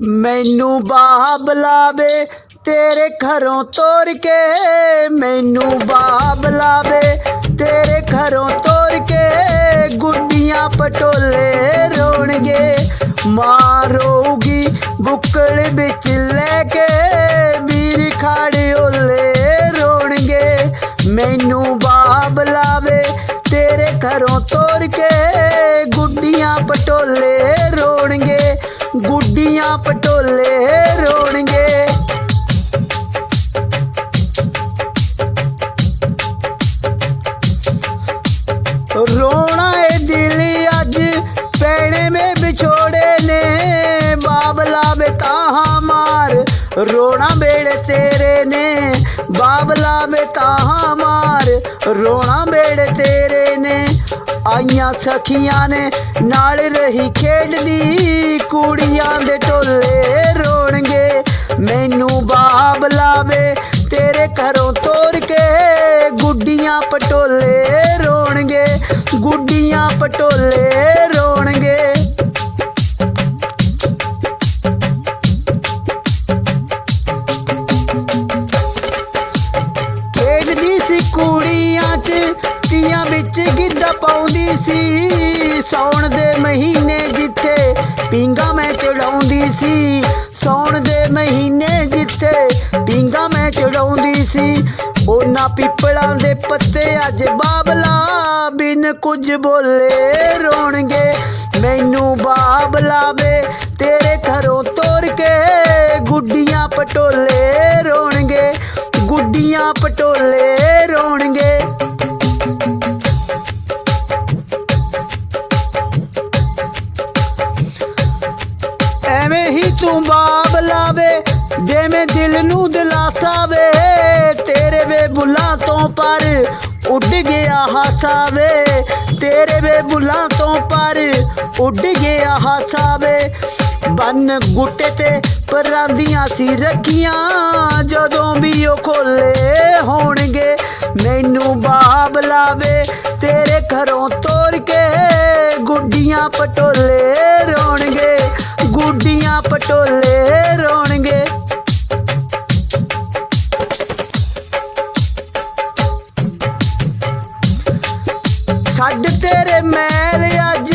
ਮੈਨੂੰ ਬਾਹ ਬੁਲਾਵੇ ਤੇਰੇ ਘਰੋਂ ਤੋਰ ਕੇ। ਮੈਨੂੰ ਬਾਹ ਬੁਲਾਵੇ ਤੇਰੇ ਘਰੋਂ ਤੋਰ ਕੇ। ਗੁੱਡੀਆਂ ਪਟੋਲੇ ਰੋਣਗੇ ਮਾਰੋਗੀ ਬੁੱਕਲ ਵਿੱਚ ਲੈ ਕੇ। ਗੁੱਡੀਆਂ ਰੋਣਗੇ। ਰੋਣਾ ਏ ਦਿਲ ਅੱਜ, ਪੈਣੇ ਮੇ ਵਿਛੋੜੇ ਨੇ। ਬਾਬਲਾ ਬਤਾਹਾਂ ਮਾਰ, ਰੋਣਾ ਬੇੜੇ ਤੇਰੇ ਨੇ। ਬਾਬਲਾ ਬਤਾਹਾਂ ਮਾਰ, ਰੋਣਾ ਬੇੜੇ ਤੇਰੇ ਆਈਆਂ ਸਖੀਆਂ ਨੇ ਨਾਲ ਰਹੀ ਖੇਡਦੀ, ਕੁੜੀਆਂ ਦੇ ਟੋਲੇ ਰੋਣਗੇ। ਮੈਨੂੰ ਬਾਬ ਲਾਵੇ, ਤੇਰੇ ਘਰੋਂ ਤੋਰ ਕੇ ਗੁੱਡੀਆਂ ਪਟੋਲੇ ਰੋਣਗੇ, ਗੁੱਡੀਆਂ ਪਟੋਲੇ ਰੋਣਗੇ। ਖੇਡਦੀ ਸੀ ਕੁੜੀ ਤੀਆਂ ਵਿੱਚ ਗਿੱਧਾ ਪਾਉਂਦੀ ਸੀ। ਸੌਣ ਦੇ ਮਹੀਨੇ ਜਿੱਥੇ ਪਿੰਗਾ ਮੈਂ ਚੜਾਉਂਦੀ ਸੀ। ਸੌਣ ਦੇ ਮਹੀਨੇ ਜਿੱਥੇ ਪਿੰਗਾ ਮੈਂ ਚੜਾਉਂਦੀ ਸੀ। ਉਹਨਾਂ ਪਿੱਪਲਾਂ ਦੇ ਪੱਤੇ ਅੱਜ ਬਾਬਲਾ ਬਿਨ ਕੁਝ ਬੋਲੇ ਰੋਣਗੇ। ਮੈਨੂੰ ਬਾਬਲਾ ਵੇ, ਤੇਰੇ ਘਰੋਂ ਤੋਰ ਕੇ ਹੀ ਤੂੰ ਬਾਬ ਲਾਵੇ, ਜਿਵੇਂ ਦਿਲ ਨੂੰ ਦਿਲਾਸਾ ਵੇ ਤੇਰੇ ਵੇ ਬੁੱਲਾਂ ਤੋਂ ਪਰ ਉੱਡ ਗਿਆ ਹਾਸਾ ਵੇ ਤੇਰੇ ਵੇ ਬੁੱਲਾਂ ਤੋਂ ਪਰ ਉੱਡ ਗਿਆ ਹਾਸਾ ਵੇ ਬੰਨ ਗੁੱਟੇ ਤੇ ਪਰਾਂਦੀਆਂ ਸੀ ਰੱਖੀਆਂ, ਜਦੋਂ ਵੀ ਉਹ ਖੋਲੇ ਹੋਣਗੇ, ਮੈਨੂੰ ਬਾਬ ਲਾਵੇ, ਤੇਰੇ ਘਰੋਂ ਤੋਰ ਕੇ ਗੁੱਡੀਆਂ ਪਟੋਲੇ। ਛੱਡ ਤੇਰੇ ਮੈਲ ਅੱਜ।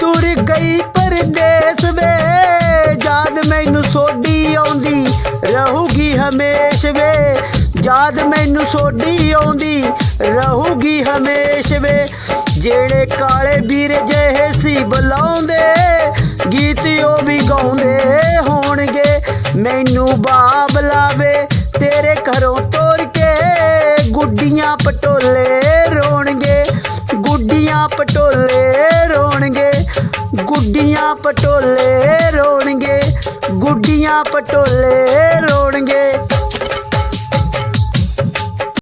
ਤੁਰ ਗਈ ਪਰਦੇਸ ਵੇ। ਯਾਦ ਮੈਨੂੰ ਸੋਢੀ ਆਉਂਦੀ, ਰਹੂਗੀ ਹਮੇਸ਼ ਵੇ। ਯਾਦ ਮੈਨੂੰ ਸੋਢੀ ਆਉਂਦੀ, ਰਹੂਗੀ ਹਮੇਸ਼ ਵੇ। ਜਿਹੜੇ ਕਾਲੇ ਵੀਰ ਜਿਹੇ ਸੀ ਬੁਲਾਉਂਦੇ, ਗੀਤ ਉਹ ਵੀ ਗਾਉਂਦੇ ਹੋਣਗੇ। ਮੈਨੂੰ ਬਾਬ ਲਾਵੇ, ਤੇਰੇ ਘਰੋਂ ਤੋਰ ਕੇ ਗੁੱਡੀਆਂ ਪਟੋਲੇ ਰੋਣਗੇ। ਗੁੱਡੀਆਂ ਪਟੋਲੇ ਰੋਣਗੇ ਗੁੱਡੀਆਂ ਪਟੋਲੇ ਰੋਣਗੇ ਗੁੱਡੀਆਂ ਪਟੋਲੇ